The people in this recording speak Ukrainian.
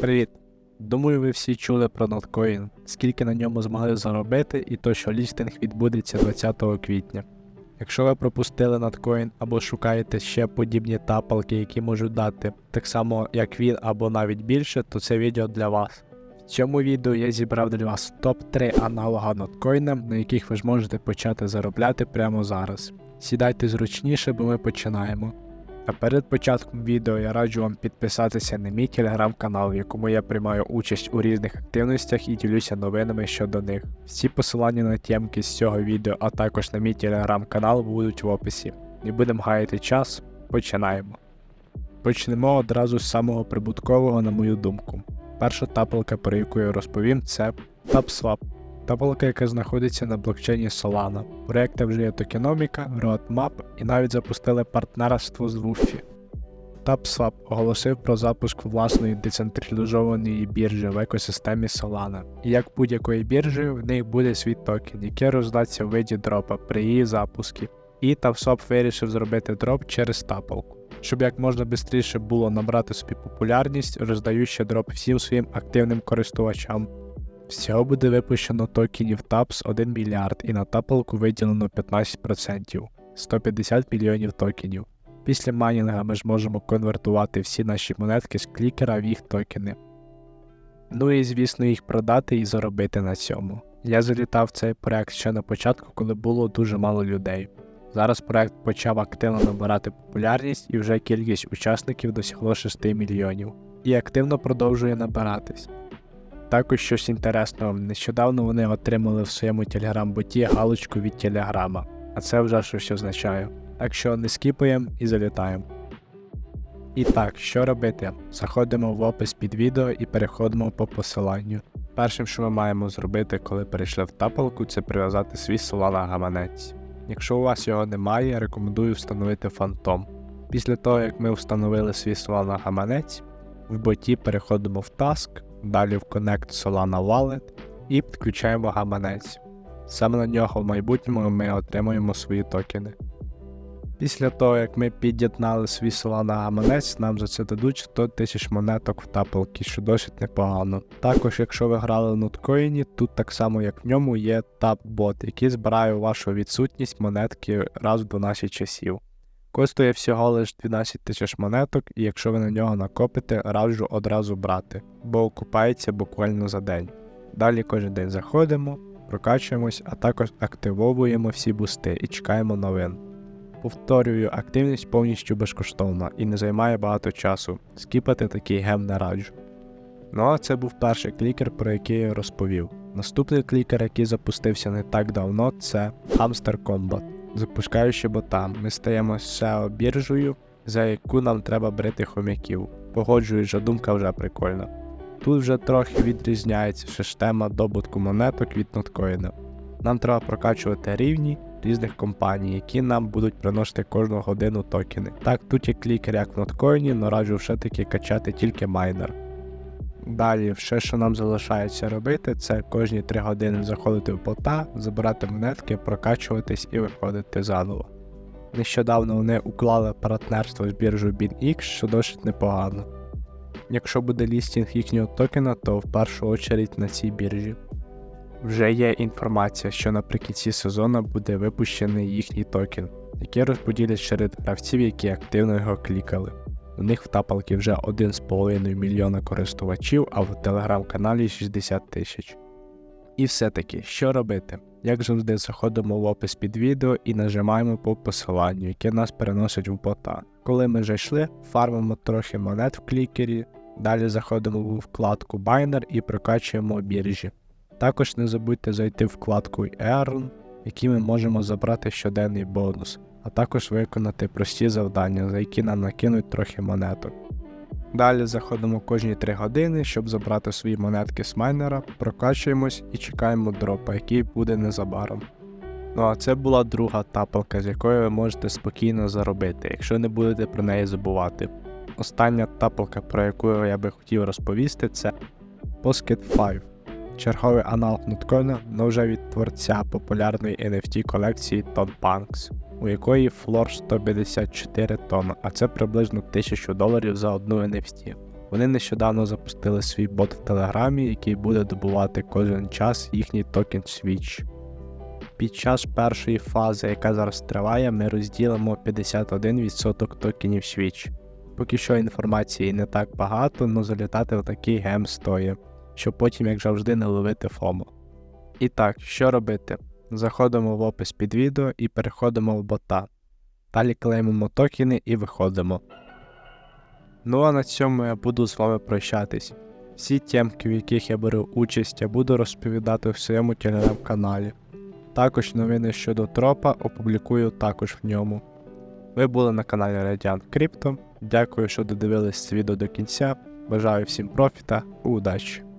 Привіт! Думаю, ви всі чули про Notcoin, скільки на ньому змогли заробити, і то, що лістинг відбудеться 20 квітня. Якщо ви пропустили Notcoin або шукаєте ще подібні тапалки, які можуть дати так само, як він, або навіть більше, то це відео для вас. В цьому відео я зібрав для вас топ-3 аналога Notcoin, на яких ви ж можете почати заробляти прямо зараз. Сідайте зручніше, бо ми починаємо. А перед початком відео я раджу вам підписатися на мій телеграм-канал, в якому я приймаю участь у різних активностях і ділюся новинами щодо них. Всі посилання на тємки з цього відео, а також на мій телеграм-канал будуть в описі. Не будемо гаяти час, починаємо. Почнемо одразу з самого прибуткового, на мою думку. Перша тапалка, про яку я розповім, це TapSwap. Тапалка, яка знаходиться на блокчейні Solana. Проєкти вже є токеноміка, Roadmap і навіть запустили партнерство з Wuffy. TapSwap оголосив про запуск власної децентралізованої біржі в екосистемі Solana. І як будь-якої біржі, в них буде свій токен, який роздаться в виді дропа при її запуску. І TapSwap вирішив зробити дроп через тапалку, щоб як можна швидше було набрати собі популярність, роздаючи дроп всім своїм активним користувачам. Всього буде випущено токенів TAPS 1 мільярд і на тапалку виділено 15%, 150 мільйонів токенів. Після майнінга ми ж можемо конвертувати всі наші монетки з клікера в їх токени. Ну і звісно їх продати і заробити на цьому. Я залітав в цей проект ще на початку, коли було дуже мало людей. Зараз проект почав активно набирати популярність і вже кількість учасників досягло 6 мільйонів. І активно продовжує набиратись. Також щось інтересного, нещодавно вони отримали в своєму телеграм-боті галочку від телеграма, а це вже щось означає. Так що не скіпаємо і залітаємо. І так, що робити? Заходимо в опис під відео і переходимо по посиланню. Першим, що ми маємо зробити, коли перейшли в тапалку, це прив'язати свій Solana гаманець. Якщо у вас його немає, рекомендую встановити фантом. Після того, як ми встановили свій Solana гаманець, в боті переходимо в Task, далі в Connect Solana Wallet і підключаємо гаманець. Саме на нього в майбутньому ми отримуємо свої токени. Після того, як ми під'єднали свій Solana гаманець, нам за це дадуть 100 тисяч монеток в тапалки, що досить непогано. Також, якщо ви грали в ноткоїні, тут так само як в ньому є тап-бот, який збирає вашу відсутність монетки раз в 12 часів. Коштує всього лише 12 тисяч монеток, і якщо ви на нього накопите, раджу одразу брати, бо окупається буквально за день. Далі кожен день заходимо, прокачуємось, а також активовуємо всі бусти і чекаємо новин. Повторюю, активність повністю безкоштовна і не займає багато часу. Скіпати такий гем не раджу. Ну а це був перший клікер, про який я розповів. Наступний клікер, який запустився не так давно, це Hamster Combat. Запускаючи бота, ми стаємо SEO біржею, за яку нам треба брити хомяків. Погоджуюсь, що думка вже прикольна. Тут вже трохи відрізняється система добутку монеток від ноткоїна. Нам треба прокачувати рівні різних компаній, які нам будуть приносити кожну годину токени. Так, тут є клікер як в ноткоїні, но раджу все-таки качати тільки майнер. Далі, все, що нам залишається робити, це кожні 3 години заходити в бота, забирати монетки, прокачуватись і виходити заново. Нещодавно вони уклали партнерство з біржею BinX, що досить непогано. Якщо буде лістінг їхнього токена, то в першу очередь на цій біржі. Вже є інформація, що наприкінці сезону буде випущений їхній токен, який розподілять серед гравців, які активно його клікали. У них в тапалки вже 1,5 мільйона користувачів, а в телеграм-каналі 60 тисяч. І все-таки, що робити? Як завжди, заходимо в опис під відео і нажимаємо по посиланню, яке нас переносить в бота. Коли ми зайшли, фармимо трохи монет в клікері, далі заходимо в вкладку Binary і прокачуємо біржі. Також не забудьте зайти в вкладку Earn, в якій ми можемо забрати щоденний бонус, а також виконати прості завдання, за які нам накинуть трохи монеток. Далі заходимо кожні 3 години, щоб забрати свої монетки з майнера, прокачуємось і чекаємо дропа, який буде незабаром. Ну а це була друга тапалка, з якої ви можете спокійно заробити, якщо не будете про неї забувати. Остання тапалка, про яку я би хотів розповісти, це Posket 5 черговий аналог ноткоїна, но вже від творця популярної NFT колекції Ton Punks, у якої флор 154 тонн, а це приблизно 1000 доларів за одну NFT. Вони нещодавно запустили свій бот в Телеграмі, який буде добувати кожен час їхній токен Switch. Під час першої фази, яка зараз триває, ми розділимо 51% токенів Switch. Поки що інформації не так багато, але залітати в такий гем стоїть, щоб потім, як завжди, не ловити фому. І так, що робити? Заходимо в опис під відео і переходимо в бота. Далі клеймимо токени і виходимо. Ну а на цьому я буду з вами прощатись. Всі темки, в яких я беру участь, я буду розповідати в своєму телеграм-каналі. Також новини щодо тропа опублікую також в ньому. Ви були на каналі Radiant Crypto. Дякую, що додивились це відео до кінця. Бажаю всім профіта, і удачі!